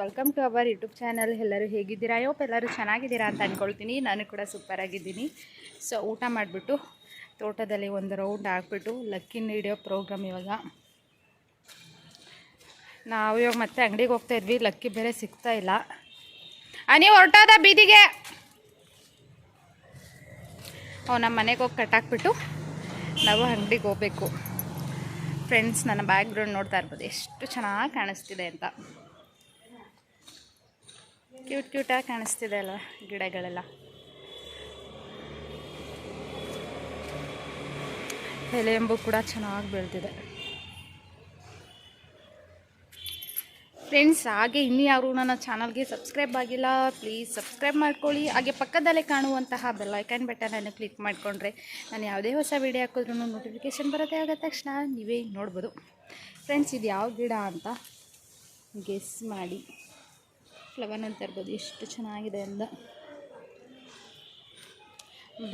Welcome to our YouTube channel ಎಲ್ಲರೂ ಹೇಗಿದ್ದೀರಾ? ಯೋಪ್ ಎಲ್ಲರೂ ಚೆನ್ನಾಗಿದ್ದೀರಾ ಅಂತ ಅಂದ್ಕೊಳ್ತೀನಿ ನಾನು ಕೂಡ ಸೂಪರಾಗಿದ್ದೀನಿ ಸೊ ಊಟ ಮಾಡಿಬಿಟ್ಟು ತೋಟದಲ್ಲಿ ಒಂದು ರೌಂಡ್ ಹಾಕ್ಬಿಟ್ಟು ಲಕ್ಕಿನ ಹಿಡಿಯೋ ಪ್ರೋಗ್ರಾಮ್ ಇವಾಗ. ನಾವು ಇವಾಗ ಮತ್ತೆ ಅಂಗಡಿಗೆ ಹೋಗ್ತಾ ಇದ್ವಿ. ಲಕ್ಕಿ ಬೇರೆ ಸಿಗ್ತಾ ಇಲ್ಲ. ಅನಿ ಹೊರಟೋದ ಬೀದಿಗೆ? ಅವು ನಮ್ಮ ಮನೆಗೆ ಹೋಗಿ ಕಟ್ಟಾಕ್ಬಿಟ್ಟು ನಾವು ಅಂಗಡಿಗೆ ಹೋಗ್ಬೇಕು. ಫ್ರೆಂಡ್ಸ್ ನನ್ನ ಬ್ಯಾಕ್ಗ್ರೌಂಡ್ ನೋಡ್ತಾ ಇರ್ಬೋದು. ಎಷ್ಟು ಚೆನ್ನಾಗಿ ಕಾಣಿಸ್ತಿದೆ ಅಂತ. ಕ್ಯೂಟ್ ಕ್ಯೂಟಾಗಿ ಕಾಣಿಸ್ತಿದೆ ಅಲ್ವ ಗಿಡಗಳೆಲ್ಲ? ಎಲೆಂಬು ಕೂಡ ಚೆನ್ನಾಗಿ ಬೆಳೆದಿದೆ. ಫ್ರೆಂಡ್ಸ್ ಹಾಗೆ ಇನ್ನು ಯಾರು ನನ್ನ ಚಾನಲ್ಗೆ ಸಬ್ಸ್ಕ್ರೈಬ್ ಆಗಿಲ್ಲ ಪ್ಲೀಸ್ ಸಬ್ಸ್ಕ್ರೈಬ್ ಮಾಡ್ಕೊಳ್ಳಿ. ಹಾಗೆ ಪಕ್ಕದಲ್ಲೇ ಕಾಣುವಂತಹ ಬೆಲ್ಲೈಕನ್ ಬಟನನ್ನು ಕ್ಲಿಕ್ ಮಾಡಿಕೊಂಡ್ರೆ ನಾನು ಯಾವುದೇ ಹೊಸ ವೀಡಿಯೋ ಹಾಕಿದ್ರೂ ನೋಟಿಫಿಕೇಷನ್ ಬರುತ್ತೆ ಆಗ ತಕ್ಷಣ ನೀವೇ ನೋಡ್ಬೋದು. ಫ್ರೆಂಡ್ಸ್ ಇದು ಯಾವ ಗಿಡ ಅಂತ ಗೆಸ್ ಮಾಡಿ. ಫ್ಲವರ್ ಅಂತ ಇರ್ಬೋದು, ಎಷ್ಟು ಚೆನ್ನಾಗಿದೆ ಅಂತ.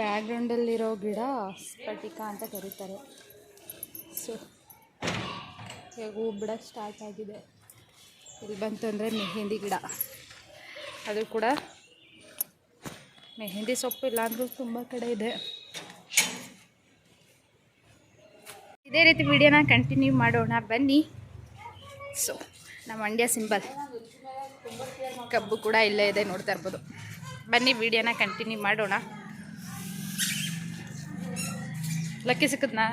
ಬ್ಯಾಕ್ಗ್ರೌಂಡಲ್ಲಿರೋ ಗಿಡ ಸ್ಫಟಿಕ ಅಂತ ಕರೀತಾರೆ. ಸೊ ಈಗ ಹೂ ಬಿಡೋಕ್ಕೆ ಸ್ಟಾರ್ಟ್ ಆಗಿದೆ. ಇಲ್ಲಿ ಬಂತು ಅಂದರೆ ಮೆಹೆಂದಿ ಗಿಡ. ಅದು ಕೂಡ ಮೆಹೆಂದಿ ಸೊಪ್ಪು ಇಲ್ಲಾಂದ್ರೂ ತುಂಬ ಕಡೆ ಇದೆ. ಇದೇ ರೀತಿ ವಿಡಿಯೋನ ಕಂಟಿನ್ಯೂ ಮಾಡೋಣ. ಬನ್ನಿ. ಸೊ ನಮ್ಮ ಮಂಡ್ಯ ಸಿಂಬಲ್. ಕಬ್ಬು ಕೂಡ ಇಲ್ಲೇ ಇದೆ, ನೋಡ್ತಾ ಇರ್ಬೋದು. ಬನ್ನಿ, ವಿಡಿಯೋನ ಕಂಟಿನ್ಯೂ ಮಾಡೋಣ. ಲಕ್ಕಿ ಸಿಕ್ಕದ್ನಾ?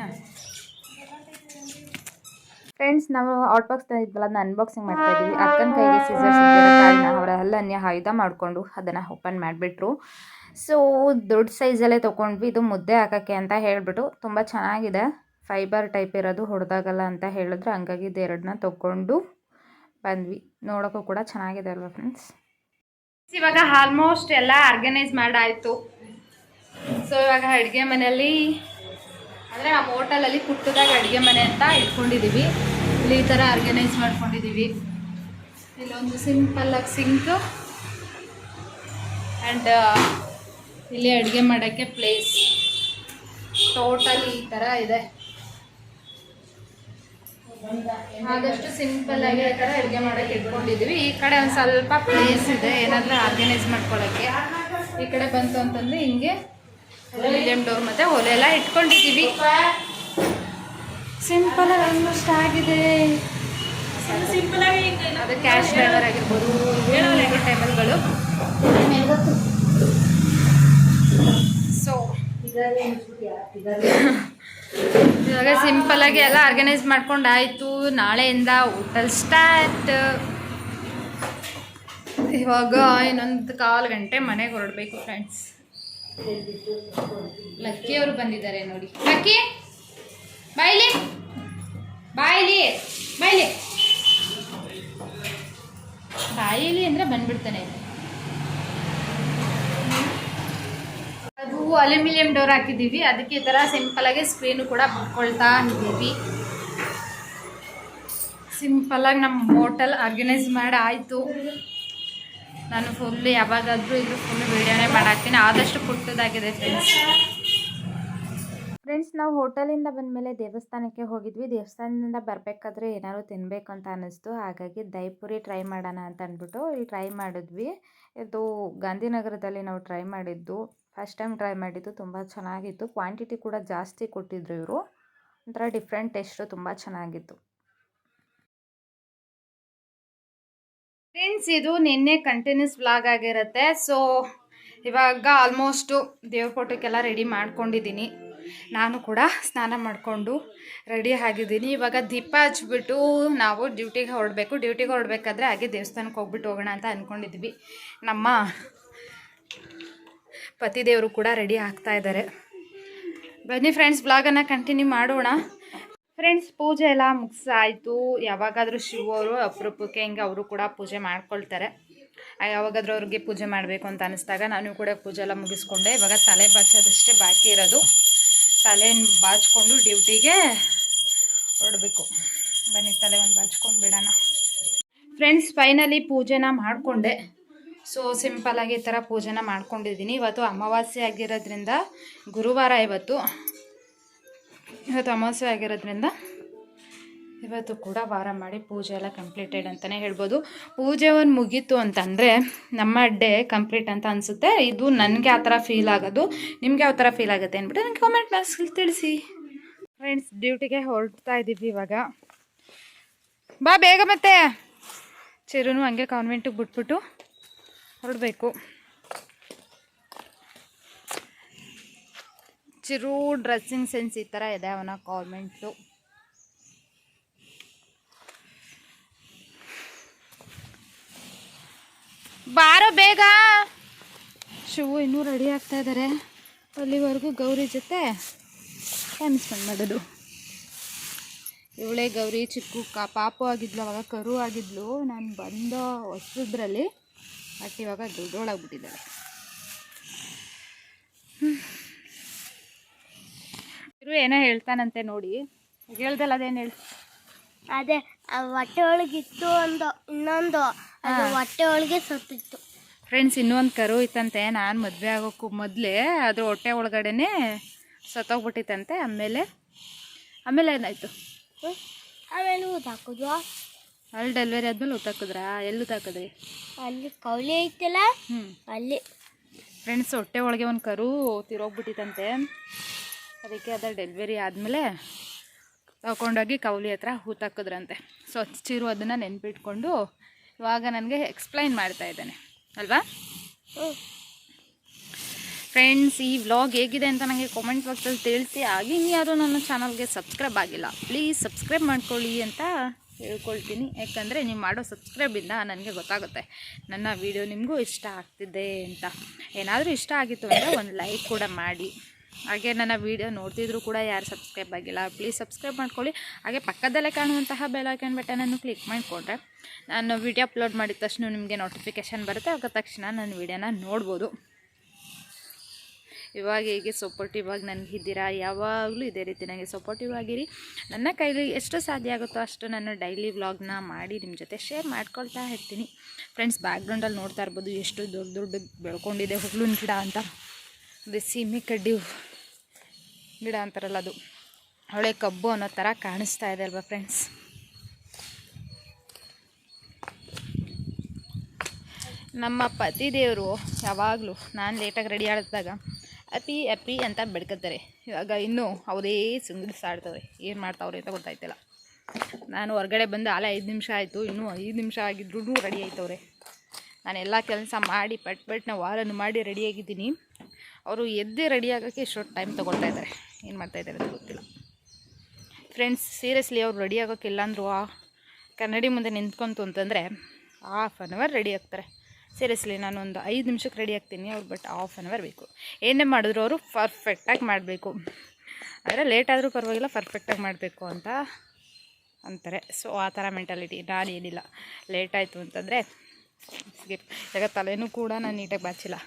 ಫ್ರೆಂಡ್ಸ್ ನಾವು ಔಟ್ ಬಾಕ್ಸ್ ಇದ್ವಲ್ಲ, ಅದನ್ನ ಅನ್ಬಾಕ್ಸಿಂಗ್ ಮಾಡ್ತಾ ಇದ್ದೀವಿ. ಅಕ್ಕನ ಕೈಗೆ ಇದ್ದಿರೋ ಕಾರಣ ಅವರ ಹಲ್ಲನ್ನೇ ಆಯುಧ ಮಾಡಿಕೊಂಡು ಅದನ್ನು ಓಪನ್ ಮಾಡಿಬಿಟ್ರು. ಸೊ ದೊಡ್ಡ ಸೈಜಲ್ಲೇ ತೊಗೊಂಡ್ವಿ. ಇದು ಮುದ್ದೆ ಹಾಕೋಕ್ಕೆ ಅಂತ ಹೇಳಿಬಿಟ್ಟು ತುಂಬ ಚೆನ್ನಾಗಿದೆ. ಫೈಬರ್ ಟೈಪ್ ಇರೋದು, ಹೊಡೆದಾಗಲ್ಲ ಅಂತ ಹೇಳಿದ್ರು. ಹಂಗಾಗಿ ಇದು ಎರಡನ್ನ ತೊಗೊಂಡು ಬಂದ್ವಿ. ನೋಡೋಕ್ಕೂ ಕೂಡ ಚೆನ್ನಾಗಿದೆ ಅಲ್ವಾ ಫ್ರೆಂಡ್ಸ್ ಇವಾಗ ಆಲ್ಮೋಸ್ಟ್ ಎಲ್ಲ ಆರ್ಗನೈಸ್ ಮಾಡಾಯಿತು. ಸೊ ಇವಾಗ ಅಡುಗೆ ಮನೆಯಲ್ಲಿ, ಅಂದರೆ ನಮ್ಮ ಹೋಟೆಲಲ್ಲಿ ಪುಟ್ಟದಾಗ ಅಡುಗೆ ಮನೆ ಅಂತ ಇಟ್ಕೊಂಡಿದ್ದೀವಿ ಇಲ್ಲಿ ಈ ಥರ ಆರ್ಗನೈಸ್ ಮಾಡ್ಕೊಂಡಿದ್ದೀವಿ ಇಲ್ಲೊಂದು ಸಿಂಪಲ್ಲಾಗಿ ಸಿಂಕು ಆ್ಯಂಡ್ ಇಲ್ಲಿ ಅಡುಗೆ ಮಾಡೋಕ್ಕೆ ಪ್ಲೇಸ್ ಟೋಟಲಿ ಈ ಥರ ಇದೆ. ಆದಷ್ಟು ಸಿಂಪಲ್ ಆಗಿ ಈ ಥರ ಅಡುಗೆ ಮಾಡೋಕ್ಕೆ ಇಟ್ಕೊಂಡಿದ್ದೀವಿ ಈ ಕಡೆ ಒಂದು ಸ್ವಲ್ಪ ಪ್ಲೇಸ್ ಇದೆ, ಏನಾದರೂ ಆರ್ಗನೈಸ್ ಮಾಡ್ಕೊಳ್ಳೋಕ್ಕೆ ಈ ಕಡೆ ಬಂತು ಅಂತಂದರೆ ಹಿಂಗೆ ಮೀಡಿಯಮ್ ಡೋರ್ ಮತ್ತು ಒಲೆ ಎಲ್ಲ ಇಟ್ಕೊಂಡಿದ್ದೀವಿ ಸಿಂಪಲ್ ಆಲ್ಮೋಸ್ಟ್ ಆಗಿದೆ. ಅದು ಕ್ಯಾಶ್ ಡ್ರೈವರ್ ಆಗಿರ್ಬೋದು ಟೇಬಲ್ಗಳು ಸೊ ಇವಾಗ ಸಿಂಪಲ್ ಆಗಿ ಎಲ್ಲ ಆರ್ಗನೈಸ್ ಮಾಡ್ಕೊಂಡು ಆಯಿತು ನಾಳೆಯಿಂದ ಹೋಟೆಲ್ ಸ್ಟಾರ್ಟ್ ಇವಾಗ ಇನ್ನೊಂದು ಕಾಲು ಗಂಟೆ ಮನೆಗೆ ಹೊರಡಬೇಕು ಫ್ರೆಂಡ್ಸ್ ಲಕ್ಕಿ ಅವರು ಬಂದಿದ್ದಾರೆ ನೋಡಿ. ಲಕ್ಕಿ, ಬಾಯ್ಲಿ ಬಾಯ್ಲಿ ಬಾಯ್ಲಿ. ಬಾಯಿಲಿ ಅಂದರೆ ಬಂದ್ಬಿಡ್ತಾನೆ. ಅದು ಅಲ್ಯೂಮಿನಿಯಂ ಡೋರ್ ಹಾಕಿದ್ದೀವಿ. ಅದಕ್ಕೆ ಈ ಥರ ಸಿಂಪಲ್ ಆಗಿ ಸ್ಕ್ರೀನು ಕೂಡ ಬಿಟ್ಕೊಳ್ತಾ ಇದ್ದೀವಿ. ಸಿಂಪಲಾಗಿ ನಮ್ಮ ಹೋಟೆಲ್ ಆರ್ಗನೈಸ್ ಮಾಡಿ ಆಯಿತು. ನಾನು ಫುಲ್ ಯಾವಾಗಾದರೂ ಇದು ಫುಲ್ ವೀಡಿಯೋನೇ ಮಾಡಾಕ್ತೀನಿ. ಆದಷ್ಟು ಪುಟ್ಟದಾಗಿದೆ ಫ್ರೆಂಡ್ಸ್ ಫ್ರೆಂಡ್ಸ್ ನಾವು ಹೋಟೆಲಿಂದ ಬಂದಮೇಲೆ ದೇವಸ್ಥಾನಕ್ಕೆ ಹೋಗಿದ್ವಿ. ದೇವಸ್ಥಾನದಿಂದ ಬರಬೇಕಾದ್ರೆ ಏನಾದ್ರು ತಿನ್ನಬೇಕು ಅಂತ ಅನ್ನಿಸ್ತು. ಹಾಗಾಗಿ ದೈಪುರಿ ಟ್ರೈ ಮಾಡೋಣ ಅಂತ ಅಂದ್ಬಿಟ್ಟು ಇಲ್ಲಿ ಟ್ರೈ ಮಾಡಿದ್ವಿ. ಇದು ಗಾಂಧಿನಗರದಲ್ಲಿ ನಾವು ಟ್ರೈ ಮಾಡಿದ್ದು. ಫಸ್ಟ್ ಟೈಮ್ ಟ್ರೈ ಮಾಡಿದ್ದು ತುಂಬ ಚೆನ್ನಾಗಿತ್ತು. ಕ್ವಾಂಟಿಟಿ ಕೂಡ ಜಾಸ್ತಿ ಕೊಟ್ಟಿದ್ರು ಇವರು. ಒಂಥರ ಡಿಫ್ರೆಂಟ್ ಟೇಸ್ಟು ತುಂಬ ಚೆನ್ನಾಗಿತ್ತು. ಫ್ರೆಂಡ್ಸ್ ಇದು ನಿನ್ನೆ ಕಂಟಿನ್ಯೂಸ್ ವ್ಲಾಗ್ ಆಗಿರುತ್ತೆ. ಸೊ ಇವಾಗ ಆಲ್ಮೋಸ್ಟು ದೇವ್ರ ಫೋಟೋಕ್ಕೆಲ್ಲ ರೆಡಿ ಮಾಡ್ಕೊಂಡಿದ್ದೀನಿ. ನಾನು ಕೂಡ ಸ್ನಾನ ಮಾಡಿಕೊಂಡು ರೆಡಿ ಆಗಿದ್ದೀನಿ. ಇವಾಗ ದೀಪ ಹಚ್ಬಿಟ್ಟು ನಾವು ಡ್ಯೂಟಿಗೆ ಹೊರಡಬೇಕು. ಡ್ಯೂಟಿಗೆ ಹೊರಡಬೇಕಾದ್ರೆ ಹಾಗೆ ದೇವಸ್ಥಾನಕ್ಕೆ ಹೋಗ್ಬಿಟ್ಟು ಹೋಗೋಣ ಅಂತ ಅಂದ್ಕೊಂಡಿದ್ವಿ ನಮ್ಮ ಪತಿದೇವರು ಕೂಡ ರೆಡಿ ಆಗ್ತಾ ಇದ್ದಾರೆ. ಬನ್ನಿ ಫ್ರೆಂಡ್ಸ್ ಬ್ಲಾಗನ್ನು ಕಂಟಿನ್ಯೂ ಮಾಡೋಣ. ಫ್ರೆಂಡ್ಸ್ ಪೂಜೆ ಎಲ್ಲ ಮುಗಿಸಾಯಿತು. ಯಾವಾಗಾದರೂ ಶಿವ ಅವರು, ಅಪರೂಪಕ್ಕೆ ಹಿಂಗೆ ಅವರು ಕೂಡ ಪೂಜೆ ಮಾಡ್ಕೊಳ್ತಾರೆ. ಯಾವಾಗಾದ್ರೂ ಅವ್ರಿಗೆ ಪೂಜೆ ಮಾಡಬೇಕು ಅಂತ ಅನಿಸ್ದಾಗ ನಾನು ಕೂಡ ಪೂಜೆ ಎಲ್ಲ ಮುಗಿಸ್ಕೊಂಡೆ. ಇವಾಗ ತಲೆ ಬಾಚೋದಷ್ಟೇ ಬಾಕಿ ಇರೋದು. ತಲೆನ ಬಾಚ್ಕೊಂಡು ಡ್ಯೂಟಿಗೆ ಹೊರಡಬೇಕು. ಬನ್ನಿ ತಲೆ ಒಂದು ಬಾಚ್ಕೊಂಡು ಬಿಡೋಣ. ಫ್ರೆಂಡ್ಸ್ ಫೈನಲಿ ಪೂಜೆನ ಮಾಡಿಕೊಂಡೆ. ಸೊ ಸಿಂಪಲಾಗಿ ಈ ಥರ ಪೂಜೆನ ಮಾಡ್ಕೊಂಡಿದ್ದೀನಿ ಇವತ್ತು ಅಮಾವಾಸ್ಯೆ ಆಗಿರೋದ್ರಿಂದ ಗುರುವಾರ ಇವತ್ತು. ಇವತ್ತು ಅಮಾವಾಸ್ಯೆ ಆಗಿರೋದ್ರಿಂದ ಇವತ್ತು ಕೂಡ ವಾರ ಮಾಡಿ ಪೂಜೆ ಎಲ್ಲ ಕಂಪ್ಲೀಟೆಡ್ ಅಂತಲೇ ಹೇಳ್ಬೋದು. ಪೂಜೆ ಒಂದು ಮುಗೀತು ಅಂತಂದರೆ ನಮ್ಮ ಡೇ ಕಂಪ್ಲೀಟ್ ಅಂತ ಅನಿಸುತ್ತೆ. ಇದು ನನಗೆ ಆ ಥರ ಫೀಲ್ ಆಗೋದು. ನಿಮಗೆ ಯಾವ ಥರ ಫೀಲ್ ಆಗುತ್ತೆ ಅಂದ್ಬಿಟ್ಟು ನನಗೆ ಕಾಮೆಂಟ್ ಬಾಕ್ಸಲ್ಲಿ ತಿಳಿಸಿ. ಫ್ರೆಂಡ್ಸ್ ಡ್ಯೂಟಿಗೆ ಹೊರಡ್ತಾ ಇದ್ದೀವಿ ಇವಾಗ. ಬಾ ಬೇಗ ಮತ್ತೆ. ಚಿರುನು ಹಂಗೆ ಕಾನ್ವೆಂಟಿಗೆ ಬಿಟ್ಬಿಟ್ಟು ಹೊರಡಬೇಕು. ಚಿರು ಡ್ರೆಸ್ಸಿಂಗ್ ಸೆನ್ಸ್ ಈ ಥರ ಇದೆ ಅವನ ಕಾಮೆಂಟು ಬಾರೋ ಬೇಗ. ಶಿವು ಇನ್ನೂ ರೆಡಿ ಆಗ್ತಾ ಇದ್ದಾರೆ ಅಲ್ಲಿವರೆಗೂ ಗೌರಿ ಜೊತೆ ಟೈಮ್ ಸ್ಪೆಂಡ್ ಮಾಡೋದು. ಇವಳೇ ಗೌರಿ, ಚಿಕ್ಕು, ಕಾ ಪಾಪು ಆಗಿದ್ಲು, ಅವಾಗ ಕರು ಆಗಿದ್ಲು. ನಾನು ಬಂದ ಹೊಸದ್ರಲ್ಲಿ ಬಟ್ ಇವಾಗ ದೊಡ್ಡೋಳಾಗ್ಬಿಟ್ಟಿದ್ದಾಳೆ. ಇರು ಏನೋ ಹೇಳ್ತಾನಂತೆ ನೋಡಿ. ಹೇಳ್ದಲ್ಲ ಅದೇನು ಹೇಳಿ. ಅದೇ ಆ ಹೊಟ್ಟೆ ಒಳಗಿತ್ತು ಒಂದು ಇನ್ನೊಂದು ಅದು. ಹೊಟ್ಟೆ ಒಳಗೆ ಸತ್ತಿತ್ತು. ಫ್ರೆಂಡ್ಸ್ ಇನ್ನೊಂದು ಕರು ಇತ್ತಂತೆ. ನಾನು ಮದುವೆ ಆಗೋಕ್ಕೂ ಮೊದಲೇ ಅದ್ರ ಹೊಟ್ಟೆ ಒಳಗಡೆನೆ ಸತ್ತೋಗ್ಬಿಟ್ಟಿತ್ತಂತೆ ಆಮೇಲೆ ಆಮೇಲೆ ಏನಾಯಿತು. ಆಮೇಲೆ ಊಟ ಹಾಕಿದ್ವು? ಅಲ್ಲಿ ಡೆಲಿವರಿ ಆದ್ಮೇಲೆ ಊತಾಕಿದ್ರಾ ಎಲ್ಲಿ ಊತಾಕಿದ್ರಿ ಅಲ್ಲಿ ಕೌಲಿ ಐತಲ್ಲ ಹ್ಞೂ ಅಲ್ಲಿ. ಫ್ರೆಂಡ್ಸ್ ಹೊಟ್ಟೆ ಒಳಗೆ ಒಂದು ಕರು ತಿರೋಗ್ಬಿಟ್ಟಿತ್ತಂತೆ ಅದಕ್ಕೆ ಅದ ಡೆಲಿವರಿ ಆದಮೇಲೆ ತಗೊಂಡೋಗಿ ಕೌಲಿ ಹತ್ರ ಹೂತಾಕಿದ್ರಂತೆ ಸೊ ಹಚ್ಚಿರು ಅದನ್ನು ನೆನ್ಪಿಟ್ಕೊಂಡು ಇವಾಗ ನನಗೆ ಎಕ್ಸ್ಪ್ಲೈನ್ ಮಾಡ್ತಾ ಇದ್ದಾನೆ. ಅಲ್ವಾ. ಫ್ರೆಂಡ್ಸ್ ಈ ವ್ಲಾಗ್ ಹೇಗಿದೆ ಅಂತ ನನಗೆ ಕಾಮೆಂಟ್ ಬಾಕ್ಸಲ್ಲಿ ತಿಳಿಸಿ. ಹಾಗೆ ಇನ್ಯಾರು ನನ್ನ ಚಾನಲ್ಗೆ ಸಬ್ಸ್ಕ್ರೈಬ್ ಆಗಿಲ್ಲ ಪ್ಲೀಸ್ ಸಬ್ಸ್ಕ್ರೈಬ್ ಮಾಡ್ಕೊಳ್ಳಿ ಅಂತ ಹೇಳ್ಕೊಳ್ತೀನಿ. ಯಾಕಂದರೆ ನೀವು ಮಾಡೋ ಸಬ್ಸ್ಕ್ರೈಬಿಂದ ನನಗೆ ಗೊತ್ತಾಗುತ್ತೆ. ನನ್ನ ವಿಡಿಯೋ ನಿಮಗೂ ಇಷ್ಟ ಆಗ್ತಿದೆ ಅಂತ. ಏನಾದರೂ ಇಷ್ಟ ಆಗಿತ್ತು ಅಂದರೆ ಒಂದು ಲೈಕ್ ಕೂಡ ಮಾಡಿ. ಹಾಗೆ ನನ್ನ ವಿಡಿಯೋ ನೋಡ್ತಿದ್ರು ಕೂಡ ಯಾರು ಸಬ್ಸ್ಕ್ರೈಬ್ ಆಗಿಲ್ಲ, ಪ್ಲೀಸ್ ಸಬ್ಸ್ಕ್ರೈಬ್ ಮಾಡ್ಕೊಳ್ಳಿ. ಹಾಗೆ ಪಕ್ಕದಲ್ಲೇ ಕಾಣುವಂತಹ ಬೆಲ್ ಐಕನ್ ಬಟನನ್ನು ಕ್ಲಿಕ್ ಮಾಡಿಕೊಂಡ್ರೆ ನಾನು ವಿಡಿಯೋ ಅಪ್ಲೋಡ್ ಮಾಡಿದ ತಕ್ಷಣ ನಿಮಗೆ ನೋಟಿಫಿಕೇಷನ್ ಬರುತ್ತೆ. ಆಗ ತಕ್ಷಣ ನನ್ನ ವಿಡಿಯೋನ ನೋಡ್ಬೋದು. ಇವಾಗ ಹೀಗೆ ಸಪೋರ್ಟಿವ್ ಆಗಿ ನನಗೆ ಇದ್ದೀರಾ? ಯಾವಾಗಲೂ ಇದೇ ರೀತಿ ನನಗೆ ಸಪೋರ್ಟಿವ್ ಆಗಿರಿ. ನನ್ನ ಕೈಲಿ ಎಷ್ಟು ಸಾಧ್ಯ ಆಗುತ್ತೋ ಅಷ್ಟು ನಾನು ಡೈಲಿ ವ್ಲಾಗ್ನ ಮಾಡಿ ನಿಮ್ಮ ಜೊತೆ ಶೇರ್ ಮಾಡ್ಕೊಳ್ತಾ ಇರ್ತೀನಿ. ಫ್ರೆಂಡ್ಸ್ ಬ್ಯಾಕ್ಗ್ರೌಂಡಲ್ಲಿ ನೋಡ್ತಾ ಇರ್ಬೋದು, ಎಷ್ಟು ದೊಡ್ಡ ದೊಡ್ಡ ಬೆಳ್ಕೊಂಡಿದೆ ಹುಗ್ಲಿನ ಗಿಡ ಅಂತ. ಅದೇ ಸೀಮೆ ಕಡ್ಡಿ ಗಿಡ ಅಂತಾರಲ್ಲ ಅದು. ಹಳೆ ಕಬ್ಬು ಅನ್ನೋ ಥರ ಕಾಣಿಸ್ತಾ ಇದೆ ಅಲ್ವಾ ಫ್ರೆಂಡ್ಸ್ ನಮ್ಮ ಪತಿ ದೇವರು ಯಾವಾಗಲೂ ನಾನು ಲೇಟಾಗಿ ರೆಡಿ ಆಡಿದಾಗ ಅಪಿ ಅಪ್ಪಿ ಅಂತ ಬೆಡ್ಕೊತಾರೆ. ಇವಾಗ ಇನ್ನೂ ಅವರೇ ಸುಂಗಿಸಾಡ್ತವ್ರೆ ಏನು ಮಾಡ್ತಾವ್ರೆ ಅಂತ ಗೊತ್ತಾಯ್ತಿಲ್ಲ. ನಾನು ಹೊರಗಡೆ ಬಂದು ಆಲೆ ಐದು ನಿಮಿಷ ಆಯಿತು. ಇನ್ನೂ ಐದು ನಿಮಿಷ ಆಗಿದ್ರು ರೆಡಿ ಆಯ್ತವ್ರೆ. ನಾನು ಎಲ್ಲ ಕೆಲಸ ಮಾಡಿ ಪಟ್ ಪಟ್ನ ವಾರನ್ನು ಮಾಡಿ ರೆಡಿಯಾಗಿದ್ದೀನಿ ಅವರು ಎದ್ದೇ ರೆಡಿ ಆಗೋಕ್ಕೆ ಇಷ್ಟೊತ್ತು ಟೈಮ್ ತೊಗೊಳ್ತಾ ಇದ್ದಾರೆ. ಏನು ಮಾಡ್ತಾಯಿದ್ದಾರೆ ಅಂತ ಗೊತ್ತಿಲ್ಲ. ಫ್ರೆಂಡ್ಸ್ ಸೀರಿಯಸ್ಲಿ ಅವ್ರು ರೆಡಿ ಆಗೋಕ್ಕಿಲ್ಲ ಆ ಕನ್ನಡಿ ಮುಂದೆ ನಿಂತ್ಕೊಂತು ಅಂತಂದರೆ ಹಾಫ್ ಆನ್ ಅವರ್ ರೆಡಿ ಆಗ್ತಾರೆ. ಸೀರಿಯಸ್ಲಿ ಒಂದು ಐದು ನಿಮಿಷಕ್ಕೆ ರೆಡಿ ಆಗ್ತೀನಿ, ಅವ್ರು ಬಟ್ ಹಾಫ್ ಆನ್ ಅವರ್ ಬೇಕು. ಏನೇ ಮಾಡಿದ್ರು ಅವರು ಪರ್ಫೆಕ್ಟಾಗಿ ಮಾಡಬೇಕು. ಆದರೆ ಲೇಟ್ ಆದರೂ ಪರವಾಗಿಲ್ಲ ಪರ್ಫೆಕ್ಟಾಗಿ ಮಾಡಬೇಕು ಅಂತ ಅಂತಾರೆ. ಸೊ ಆ ಥರ ಮೆಂಟಾಲಿಟಿ ನಾನು ಏನಿಲ್ಲ ಲೇಟ್ ಆಯಿತು ಅಂತಂದರೆ ಈಗ ತಲೆನೂ ಕೂಡ ನಾನು ನೀಟಾಗಿ ಬಾಚಿಲ್ಲ.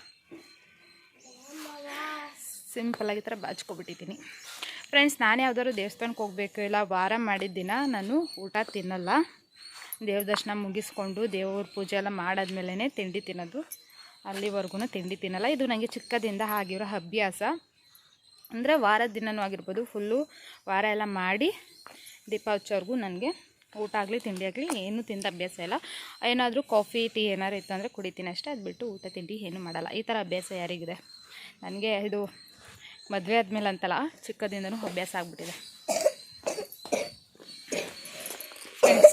ಸಿಂಪಲಾಗಿ ಈ ಥರ ಬಾಚ್ಕೊಬಿಟ್ಟಿದ್ದೀನಿ. ಫ್ರೆಂಡ್ಸ್ ನಾನು ಯಾವ್ದಾದ್ರು ದೇವಸ್ಥಾನಕ್ಕೆ ಹೋಗಬೇಕು, ಇಲ್ಲ ವಾರ ಮಾಡಿದ ದಿನ ನಾನು ಊಟ ತಿನ್ನಲ್ಲ. ದೇವ್ರ ದರ್ಶನ ಮುಗಿಸ್ಕೊಂಡು ದೇವ್ರ ಪೂಜೆ ಎಲ್ಲ ಮಾಡಾದ್ಮೇಲೆ ತಿಂಡಿ ತಿನ್ನೋದು. ಅಲ್ಲಿವರೆಗೂ ತಿಂಡಿ ತಿನ್ನಲ್ಲ. ಇದು ನನಗೆ ಚಿಕ್ಕದಿಂದ ಆಗಿರೋ ಅಭ್ಯಾಸ. ಅಂದರೆ ವಾರದ ದಿನವೂ ಆಗಿರ್ಬೋದು ಫುಲ್ಲು ವಾರ ಎಲ್ಲ ಮಾಡಿ ದೀಪ ನನಗೆ ಊಟ ಆಗಲಿ, ತಿಂಡಿ ಆಗಲಿ ಏನೂ ತಿಂದ ಅಭ್ಯಾಸ ಇಲ್ಲ. ಏನಾದರೂ ಕಾಫಿ ಟೀ ಏನಾದ್ರು ಇತ್ತು ಅಂದರೆ ಕುಡಿತೀನಿ ಅಷ್ಟೇ. ಅದು ಬಿಟ್ಟು ಊಟ, ತಿಂಡಿ ಏನೂ ಮಾಡಲ್ಲ. ಈ ಥರ ಅಭ್ಯಾಸ ಯಾರಿಗಿದೆ? ನನಗೆ ಇದು ಮದುವೆ ಆದಮೇಲೆ ಅಂತಲ್ಲ ಚಿಕ್ಕದಿಂದನೂ ಅಭ್ಯಾಸ ಆಗಿಬಿಟ್ಟಿದೆ.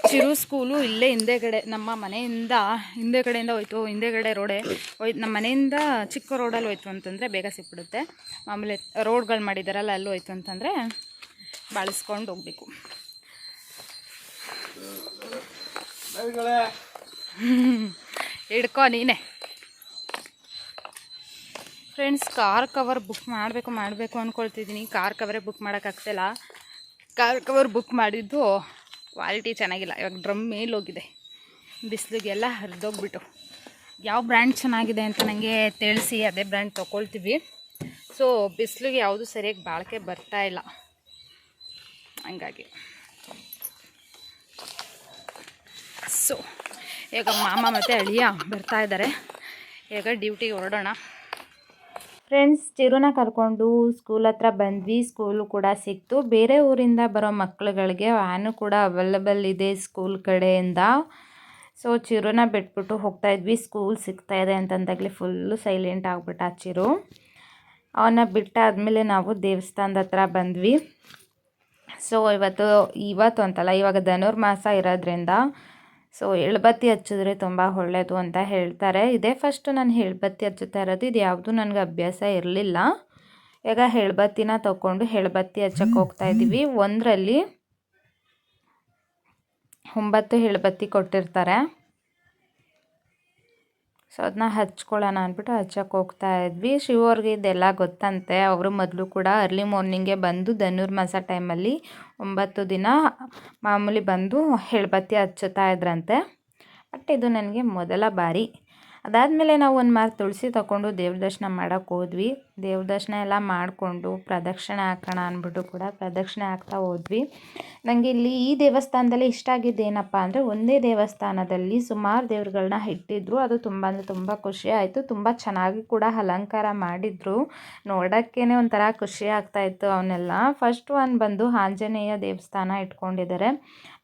ಚಿರು ಸ್ಕೂಲು ಇಲ್ಲೇ ಹಿಂದೆಗಡೆ ನಮ್ಮ ಮನೆಯಿಂದ ಹಿಂದೆಗಡೆಯಿಂದ ಹೋಯ್ತು ಹಿಂದೆಗಡೆ ರೋಡೆ ಹೋಯ್ತು ನಮ್ಮ ಮನೆಯಿಂದ ಚಿಕ್ಕ ರೋಡಲ್ಲಿ ಹೋಯ್ತು ಅಂತಂದರೆ ಬೇಗ ಸಿಕ್ಬಿಡುತ್ತೆ. ಆಮೇಲೆ ರೋಡ್ಗಳು ಮಾಡಿದಾರಲ್ಲ ಅಲ್ಲಿ ಹೋಯ್ತು ಅಂತಂದರೆ ಬಾಳಿಸ್ಕೊಂಡು ಹೋಗ್ಬೇಕು. ಹಿಡ್ಕೊ ನೀನೆ. ಫ್ರೆಂಡ್ಸ್ ಕಾರ್ ಕವರ್ ಬುಕ್ ಮಾಡಬೇಕು ಮಾಡಬೇಕು ಅಂದ್ಕೊಳ್ತಿದ್ದೀನಿ ಕಾರ್ ಕವರೇ ಬುಕ್ ಮಾಡೋಕ್ಕಾಗ್ತಿಲ್ಲ ಕಾರ್ ಕವರ್ ಬುಕ್ ಮಾಡಿದ್ದು ಕ್ವಾಲಿಟಿ ಚೆನ್ನಾಗಿಲ್ಲ. ಇವಾಗ ಡ್ರಮ್ ಮೇಲೆ ಹೋಗಿದೆ. ಬಿಸಿಲಿಗೆಲ್ಲ ಹರಿದೋಗ್ಬಿಟ್ಟು. ಯಾವ ಬ್ರ್ಯಾಂಡ್ ಚೆನ್ನಾಗಿದೆ ಅಂತ ನನಗೆ ತಿಳಿಸಿ, ಅದೇ ಬ್ರ್ಯಾಂಡ್ ತೊಗೊಳ್ತೀವಿ. ಸೊ ಬಿಸಿಲಿಗೆ ಯಾವುದು ಸರಿಯಾಗಿ ಬಾಳಿಕೆ ಬರ್ತಾ ಇಲ್ಲ. ಹಂಗಾಗಿ. ಸೊ ಈಗ ಮಾಮ ಮತ್ತು ಅಳಿಯ ಬರ್ತಾ ಇದ್ದಾರೆ. ಈಗ ಡ್ಯೂಟಿಗೆ ಹೊರಡೋಣ. ಫ್ರೆಂಡ್ಸ್ ಚಿರುನ ಕರ್ಕೊಂಡು ಸ್ಕೂಲ್ ಹತ್ರ ಬಂದ್ವಿ. ಸ್ಕೂಲು ಕೂಡ ಸಿಕ್ತು. ಬೇರೆ ಊರಿಂದ ಬರೋ ಮಕ್ಳುಗಳಿಗೆ ವ್ಯಾನು ಕೂಡ ಅವೈಲಬಲ್ ಇದೆ ಸ್ಕೂಲ್ ಕಡೆಯಿಂದ. ಸೊ ಚಿರುನ ಬಿಟ್ಬಿಟ್ಟು ಹೋಗ್ತಾ ಇದ್ವಿ. ಸ್ಕೂಲ್ ಸಿಗ್ತಾ ಇದೆ ಅಂತಂದಾಗಲಿ ಫುಲ್ಲು ಸೈಲೆಂಟ್ ಆಗ್ಬಿಟ್ಟ ಆ ಚಿರು ಅವನ್ನ ಬಿಟ್ಟಾದಮೇಲೆ ನಾವು ದೇವಸ್ಥಾನದ ಹತ್ರ ಬಂದ್ವಿ. ಸೊ ಇವತ್ತು ಇವತ್ತು ಅಂತಲ್ಲ, ಇವಾಗ ಧನುರ್ಮಾಸ ಇರೋದ್ರಿಂದ ಸೊ ಎಳ್ಬತ್ತಿ ಹಚ್ಚಿದ್ರೆ ತುಂಬ ಒಳ್ಳೆಯದು ಅಂತ ಹೇಳ್ತಾರೆ. ಇದೇ ಫಸ್ಟು ನಾನು ಎಳ್ಬತ್ತಿ ಹಚ್ಚುತ್ತಾ ಇರೋದು, ಇದು ಯಾವುದು ನನಗೆ ಅಭ್ಯಾಸ ಇರಲಿಲ್ಲ. ಈಗ ಎಳ್ಬತ್ತಿನ ತಗೊಂಡು ಎಳ್ಬತ್ತಿ ಹಚ್ಚಕ್ಕೆ ಹೋಗ್ತಾ ಇದ್ದೀವಿ ಒಂದರಲ್ಲಿ ಒಂಬತ್ತು ಎಳ್ಬತ್ತಿ ಕೊಟ್ಟಿರ್ತಾರೆ. ಸೊ ಅದನ್ನ ಹಚ್ಕೊಳ್ಳೋಣ ಅಂದ್ಬಿಟ್ಟು ಹಚ್ಚಕ್ಕೆ ಹೋಗ್ತಾ ಇದ್ವಿ. ಶಿವವ್ರಿಗೆ ಇದೆಲ್ಲ ಗೊತ್ತಂತೆ. ಅವರು ಮೊದಲು ಕೂಡ ಅರ್ಲಿ ಮಾರ್ನಿಂಗೆ ಬಂದು ಧನುರ್ಮಾಸ ಟೈಮಲ್ಲಿ ಒಂಬತ್ತು ದಿನ ಮಾಮೂಲಿ ಬಂದು ಹೆಳಬತ್ತಿ ಹಚ್ಚುತ್ತಾ ಇದ್ರಂತೆ. ಬಟ್ ಇದು ನನಗೆ ಮೊದಲ ಬಾರಿ. ಅದಾದಮೇಲೆ ನಾವು ಒಂದು ಮಾರು ತುಳಸಿ ತಗೊಂಡು ದೇವ್ರ ದರ್ಶನ ಮಾಡೋಕ್ಕೆ ಹೋದ್ವಿ. ದೇವ್ರ ದರ್ಶನ ಎಲ್ಲ ಮಾಡಿಕೊಂಡು ಪ್ರದಕ್ಷಿಣೆ ಹಾಕೋಣ ಅಂದ್ಬಿಟ್ಟು ಕೂಡ ಪ್ರದಕ್ಷಿಣೆ ಹಾಕ್ತಾ ಹೋದ್ವಿ. ನನಗೆ ಇಲ್ಲಿ ಈ ದೇವಸ್ಥಾನದಲ್ಲಿ ಇಷ್ಟ ಆಗಿದ್ದು ಏನಪ್ಪ ಅಂದರೆ ಒಂದೇ ದೇವಸ್ಥಾನದಲ್ಲಿ ಸುಮಾರು ದೇವ್ರುಗಳನ್ನ ಇಟ್ಟಿದ್ರು. ಅದು ತುಂಬ ಅಂದರೆ ತುಂಬ ಖುಷಿ ಆಯಿತು. ತುಂಬ ಚೆನ್ನಾಗಿ ಕೂಡ ಅಲಂಕಾರ ಮಾಡಿದರು. ನೋಡೋಕ್ಕೇ ಒಂಥರ ಖುಷಿ ಆಗ್ತಾಯಿತ್ತು ಅವನ್ನೆಲ್ಲ ಫಸ್ಟ್ ಒನ್ ಬಂದು ಆಂಜನೇಯ ದೇವಸ್ಥಾನ ಇಟ್ಕೊಂಡಿದ್ದಾರೆ.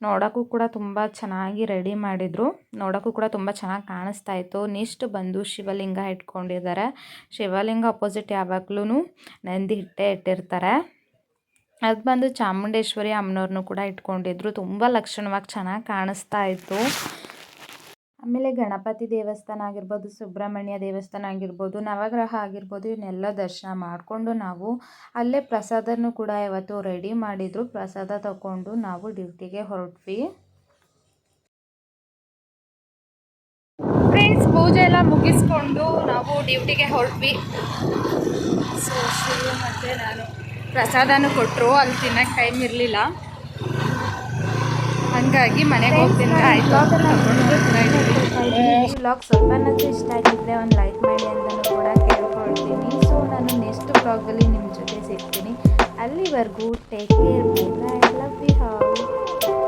ನೋಡೋಕ್ಕೂ ಕೂಡ ತುಂಬ ಚೆನ್ನಾಗಿ ರೆಡಿ ಮಾಡಿದರು. ನೋಡೋಕ್ಕೂ ಕೂಡ ತುಂಬ ಚೆನ್ನಾಗಿ ಕಾಣಿಸ್ತಾ ಇತ್ತು. ನೆಕ್ಸ್ಟ್ ಬಂದು ಶಿವಲಿಂಗ ಇಟ್ಕೊಂಡಿದ್ದಾರೆ. ಶಿವಲಿಂಗ ಅಪೋಸಿಟ್ ಯಾವಾಗ್ಲೂ ನಂದಿ ಹಿಟ್ಟೆ ಇಟ್ಟಿರ್ತಾರೆ. ಅದು ಬಂದು ಚಾಮುಂಡೇಶ್ವರಿ ಅಮ್ಮನವ್ರನ್ನೂ ಕೂಡ ಇಟ್ಕೊಂಡಿದ್ರು. ತುಂಬ ಲಕ್ಷಣವಾಗಿ ಚೆನ್ನಾಗಿ ಕಾಣಿಸ್ತಾ ಇತ್ತು. ಆಮೇಲೆ ಗಣಪತಿ ದೇವಸ್ಥಾನ ಆಗಿರ್ಬೋದು, ಸುಬ್ರಹ್ಮಣ್ಯ ದೇವಸ್ಥಾನ ಆಗಿರ್ಬೋದು, ನವಗ್ರಹ ಆಗಿರ್ಬೋದು, ಇವನ್ನೆಲ್ಲ ದರ್ಶನ ಮಾಡಿಕೊಂಡು ನಾವು ಅಲ್ಲೇ ಪ್ರಸಾದನೂ ಕೂಡ ಇವತ್ತು ರೆಡಿ ಮಾಡಿದರು. ಪ್ರಸಾದ ತಗೊಂಡು ನಾವು ಡ್ಯೂಟಿಗೆ ಹೊರಟ್ವಿ. ಫ್ರೆಂಡ್ಸ್, ಪೂಜೆ ಎಲ್ಲ ಮುಗಿಸ್ಕೊಂಡು ನಾವು ಡ್ಯೂಟಿಗೆ ಹೊರಟ್ವಿ. ಸೊ ಶಿವ ಮತ್ತು ನಾನು ಪ್ರಸಾದನೂ ಕೊಟ್ಟರು ಅಲ್ಲಿ ತಿನ್ನೋಕ್ಕೆ ಟೈಮ್ ಇರಲಿಲ್ಲ. ಹಾಗಾಗಿ ಮನೆಗೆ ಹೋಗ್ತೀನಿ. ಆಯಿತು. ಬ್ಲಾಗ್ ಸ್ವಲ್ಪನಾದ್ರೂ ಇಷ್ಟ ಆಗಿದ್ದರೆ ಒಂದು ಲೈಕ್ ಮಾಡಿ ಅಂತಲೂ ಕೂಡ ಕೇಳ್ಕೊಳ್ತೀನಿ. ಸೊ ನಾನು ನೆಕ್ಸ್ಟ್ ಬ್ಲಾಗಲ್ಲಿ ನಿಮ್ಮ ಜೊತೆ ಸಿಗ್ತೀನಿ ಅಲ್ಲಿವರೆಗೂ take care bye love you